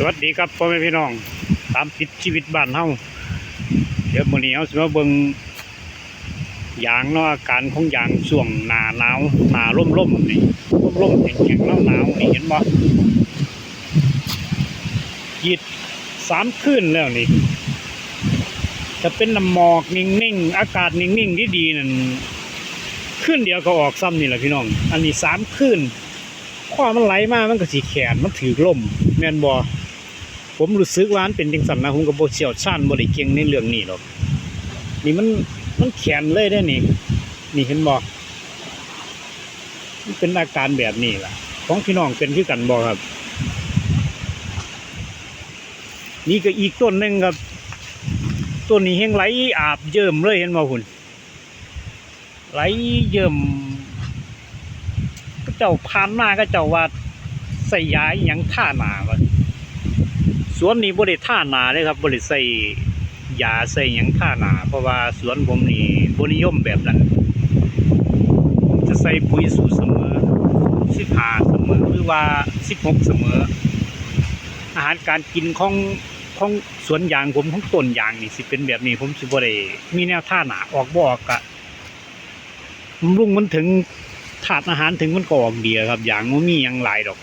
สวัสดีครับพ่อแม่พี่น้อง ตามติดชีวิตบ้านเฮาเดี๋ยวมื้อนี้เฮาสิมาเบิ่งยางเนาะอาการของยางช่วงหน้าหนาวหน้าร่มๆนี่ร่มๆแข็งๆหนาวๆนี่เห็นบ่กรีดสามคืนแล้วนี่จะเป็นน้ำหมอกนิ่งๆ อากาศนิ่งๆดีๆนั่นคืนเดียวก็ออกซ้ำนี่แหละพี่น้อง อันนี้สามคืนความมันไหลมากมันก็สีแขนมันถือล่มแม่นบอ ผมรู้สึกว่ามันเป็นจังสันนะผมก็บ่เชียวชาญบ่ได้เก่งในเรื่องนี้หรอกนี่มันมันแขนเลยได้นี่ นี่เห็นบ่มันเป็นอาการแบบนี้ล่ะ ของพี่น้องเป็นคือกันบ่ครับ นี่ก็อีกต้นหนึ่งครับต้นนี้แห้งไหลอาบเยิ่มเลยเห็นบ่คุณไหลเยิ่มก็เจ้าพานมาก็เจ้าว่าใส่ยาอหยังท่าหนาวะ สวนนี้บริท่านาเลยครับบริใส่ยาใส่ยังท่านา เพราะว่าสวนผมนี่บนิยมแบบนั้น จะใส่ปุ๋ยสูตรเสมอสิบหาเสมอหรือว่าสิบหกเสมอ อาหารการกินของของสวนยางผมของต้นยางนี่สิเป็นแบบนี้ผมสิบ่ได้มีแนวท่าหนาออกบออกกะลุงมันถึงถาดอาหารถึงมันก็ออกเดียครับอย่างมันมีหยังหลายดอก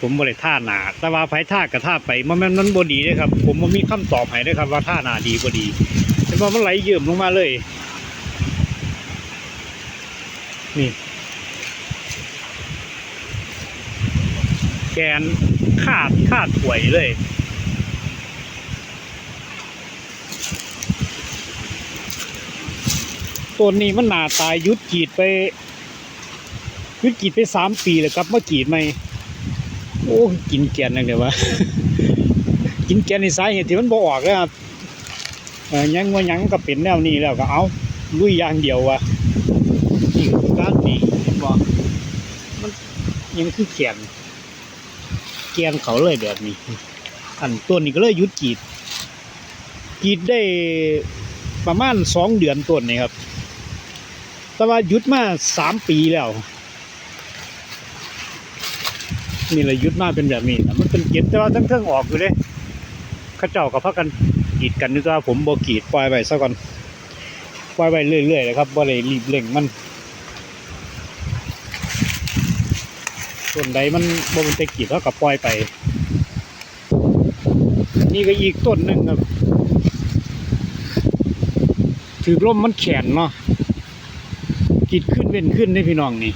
ผมบ่ได้ท่าหนาแต่ว่าไผท่ากับท่าไปมันมันมันบดีเลยครับ ผมบ่มีคำตอบให้เลยครับว่าท่าหนาดีบดีแต่ว่ามันไหลเยิ่มลงมาเลย นี่ แกนขาดขาดถวยเลยต้นนี้มันหนาตายยุดกีดไป ยุดกีดไปสามปีแล้วครับเมากรีดใหม่ โอ้กินแกนนั่นเดี๋ยววะกินแกนในสายเหตุที่มันบ่ออกเลยครับยังว่ายังก็เป็นแนวนี้แล้วก็เอาลุยยางเดียววะนี่คือการดีเห็นบ่มันยังคือแกนแกนเขาเลยแบบนี้อันต้นนี้ก็เลยหยุดกีดกีดได้ประมาณสองเดือนต้นนี่ครับ แต่ว่ายุดมาสามปีแล้ว นี่แหลยุดมากเป็นแบบนี้นะมันเป็นเก็บแต่ว่าทั้งเครื่องออกอยู่เลยข้าเจ้ากับพักกันกีดกันนึกว่าผมบ่กรีดปล่อยไว้ซะก่อนปล่อยไว้เรื่อยๆเลยครับบ่ได้รีบเร่งมันส่วนใดมันบ่มันจะกรีดเท่ากับปล่อยไป นี่ก็อีกต้นหนึ่งครับถือร่มมันแขนเนาะกิดขึ้นเว้นขึ้นได้พี่น้องนี่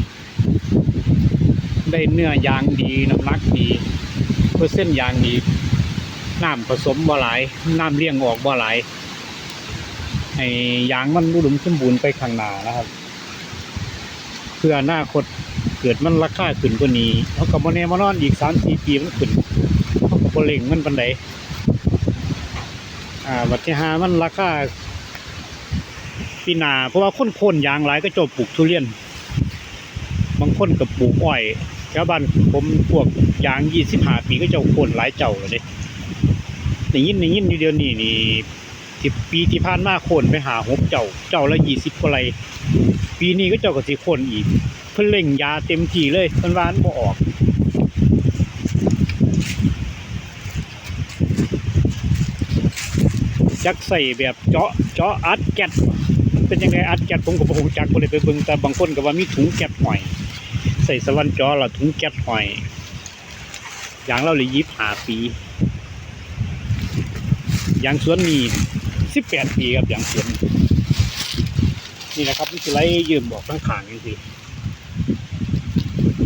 ได้เนื้อยางดีน้ำหนักดีเปอร์เซ็นต์ยางดีน้ำผสมบ่หลายน้ำเลี้ยงออกบ่หลายให้ยางมันอุดมสมบูรณ์ไปข้างหน้านะครับ เพื่ออนาคตเกิดมันราคาขึ้นกว่านี้เขากับโมเนมานอนอีกสามสี่ปีมันขึ้นเขากับโบเล่งมันปันใดอ่าวัตถิหามันราคาปีนาเพราะว่าคนโคนยางหลายก็จบปลูกทุเรียน บางคนก็ปลูกอ้อย ชาวบ้านผมพวกยางยี่สิบห้าปีก็เจ้าคนหลายเจ้าเลยในยินในยินอยู่เดียวนี่นี่ที่ปีที่ผ่านมาโคนไปหาหกเจ้าเจ้าละยี่สิบกว่าไรปีนี้ก็เจ้าก็สิโคนอีก เพิ่นเล่งยาเต็มที่เลยเพิ่นวานบ่ออกจักใส่แบบเจาะเจาะอัดแก๊สเป็นยังไงอัดแก๊สผมก็บ่รู้จักบ่ได้ไปเบิ่งแต่บางคนก็ว่ามีถุงแก๊สหอย ส่สวรรค์จาะแล้วถุงแก๊สหอย อย่างเราเลยยิบหาปีอย่างสวนนี้18ปีครับอย่างสวน นี่นะครับนี่คือไรยืมบอกข้งขางนี่สิ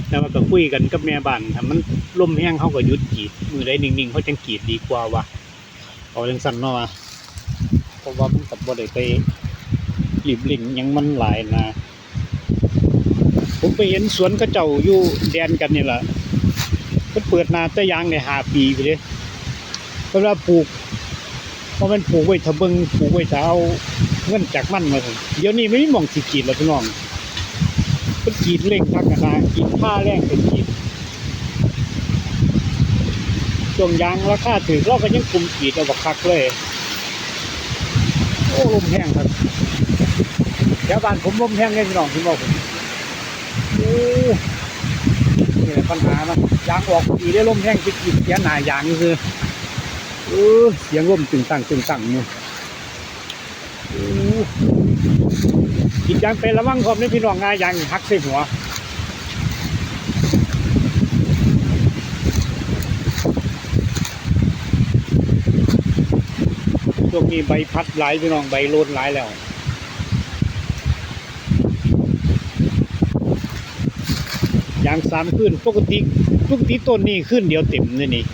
แต่ว่าก็คุยกันกับแม่บ้านถ้ามันลมแห้งเขาก็ยุดกีด มือใดนิ่งๆเขาจังกีดดีกว่าวะเอาจังสั่นเนาะเพราะว่ามันกับบ่ได้ไปหลีบหลิงยังมันหลายนะ ไปเห็นสวนเขาเจ้าอยู่แดนกันนี่แหละเพิ่นเปิดนาแต่ยางในหาปีไปเลยเวลาปลูกเพราะมันปลูกไว้ถ้าเบิงปลูกไว้ถ้าเอาเงินจากมันมาเถอะเดี๋ยวนี้ไม่มีมองสิกรีดแล้วพี่น้องเพิ่นกีดเร่งทักกันนากีดผ้าแรงเป็นกีดช่วงยางราคาถือเราก็ยังคุมกีดเอาบักคักเลย โอ้ลมแห้งครับแถวบ้านผมลมแห้งเลยพี่น้องพี่บอกผม โอ้นี่แหละปัญหานะยางออกดีได้ล่มแห้งไปกรีดเสียหนายางนี่คือเออเสียงล่มตึงตังตึงตังเนี่ยกรีดยางเป็นระวังความนี่พี่น้องงายยางหักใส่หัวช่วงนี้ใบพัดหลายพี่น้องใบโลนหลายแล้ว ยางสามขึ้นปกติปกติต้นนี้ขึ้นเดียวเต็มเลยนี่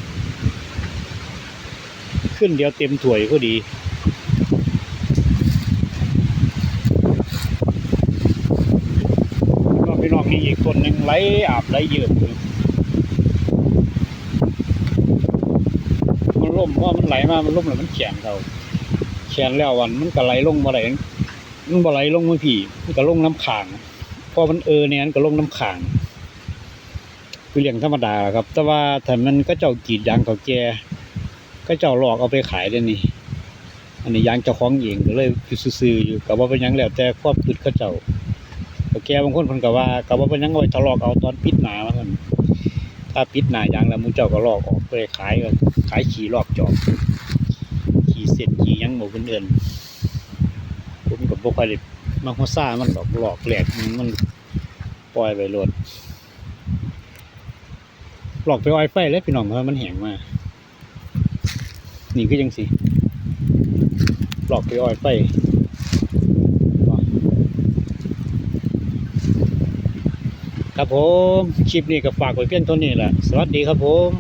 ขึ้นเดียวเต็มถ้วยก็ดีก็พี่น้องนี่อีกต้นหนึ่งไหลอาบไหลเยือกเลยมันล่มเพราะมันไหลมา มันล่มแล้วมันแข็งเขาแขนแล้ววันมันก็ไหลลงมาไหลมันบ่ไหลลงมาพี่มันก็ลงน้ำขางพอมันเออเนี่ยมันก็ลงน้ำขาง คือเรื่องธรรมดาครับ แต่ว่าถ้ามันก็เจ้ากรีดยางเขาแก่ก็เจ้าหลอกเอาไปขายได้นี่อันนี้ยางเจ้าของเองก็เลยคือซื่ออยู่กับว่าเป็นยังแล้วแต่ความคิดเขาเจ้าเขาแก่บางคนพิ่นก็ว่ากับว่าเป็นยังเอาไว้ทะลอกเอาตอนปิดหนาว่าซั่นถ้าปิดหนายางแล้วมูเจ้าก็ลอกออกไปขายก็ขายขี่ลอกจอบขี่เสร็จขี่ยังหมูคนเดินผมกับบ่ค่อยได้มาหัวซ่ามันดอกหลอกแหลกมันปล่อยไปโลด ลอกไปออยไฟแล้วพี่น้องเพราะมันแห้งมานี่ก็ยังสิปลอกไปออยไฟครับผม คลิปนี้ก็ฝากไว้เพียงเท่านี้แหละ สวัสดีครับผม